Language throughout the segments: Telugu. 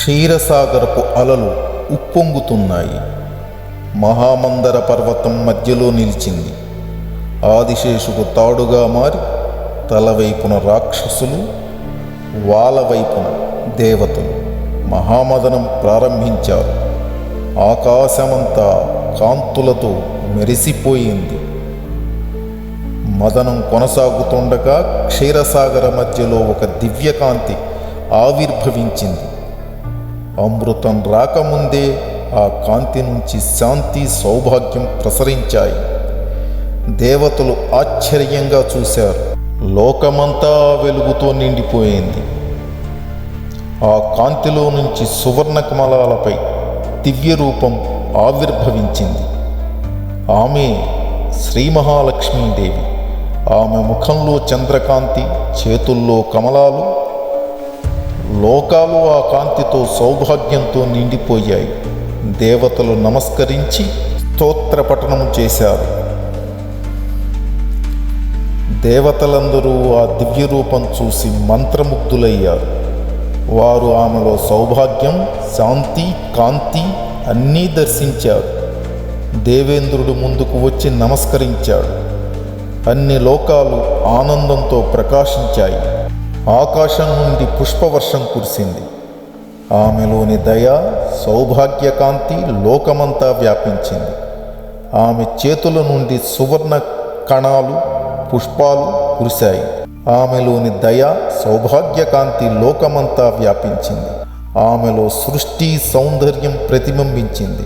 క్షీరసాగరపు అలలు ఉప్పొంగుతున్నాయి. మహామందర పర్వతం మధ్యలో నిలిచింది. ఆదిశేషుకు తాడుగా మారి తల వైపున రాక్షసులు వాళ్ళ వైపున దేవతలు మహామదనం ప్రారంభించారు. ఆకాశమంతా కాంతులతో మెరిసిపోయింది. మదనం కొనసాగుతుండగా క్షీరసాగర మధ్యలో ఒక దివ్యకాంతి ఆవిర్భవించింది. అమృతం రాకముందే ఆ కాంతి నుంచి శాంతి సౌభాగ్యం ప్రసరించాయి. దేవతలు ఆశ్చర్యంగా చూశారు. లోకమంతా వెలుగుతో నిండిపోయింది. ఆ కాంతిలో నుంచి సువర్ణ కమలాలపై దివ్య రూపం ఆవిర్భవించింది. ఆమె శ్రీ మహాలక్ష్మీదేవి. ఆమె ముఖంలో చంద్రకాంతి చేతుల్లో కమలాలు లోకాలు ఆ కాంతితో సౌభాగ్యంతో నిండిపోయాయి. దేవతలు నమస్కరించి స్తోత్ర పఠనం చేశారు. దేవతలందరూ ఆ దివ్య రూపం చూసి మంత్రముగ్ధులయ్యారు. వారు ఆమెలో సౌభాగ్యం శాంతి కాంతి అన్నీ దర్శించారు. దేవేంద్రుడు ముందుకు వచ్చి నమస్కరించాడు. అన్ని లోకాలు ఆనందంతో ప్రకాశించాయి. ఆకాశం నుండి పుష్పవర్షం కురిసింది. ఆమెలోని దయ సౌభాగ్యకాంతి లోకమంతా వ్యాపించింది. ఆమె చేతుల నుండి సువర్ణ కణాలు పుష్పాలు కురిశాయి. ఆమెలోని దయ సౌభాగ్యకాంతి లోకమంతా వ్యాపించింది. ఆమెలో సృష్టి సౌందర్యం ప్రతిబింబించింది.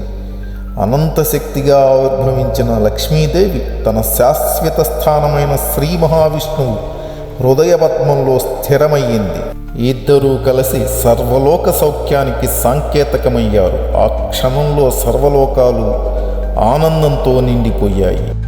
అనంత శక్తిగా ఆవిర్భవించిన లక్ష్మీదేవి తన శాశ్వత స్థానమైన శ్రీ మహావిష్ణువు హృదయపద్మంలో స్థిరమయ్యింది. ఇద్దరూ కలిసి సర్వలోక సౌఖ్యానికి సాంకేతకమయ్యారు. ఆ క్షణంలో సర్వలోకాలు ఆనందంతో నిండిపోయాయి.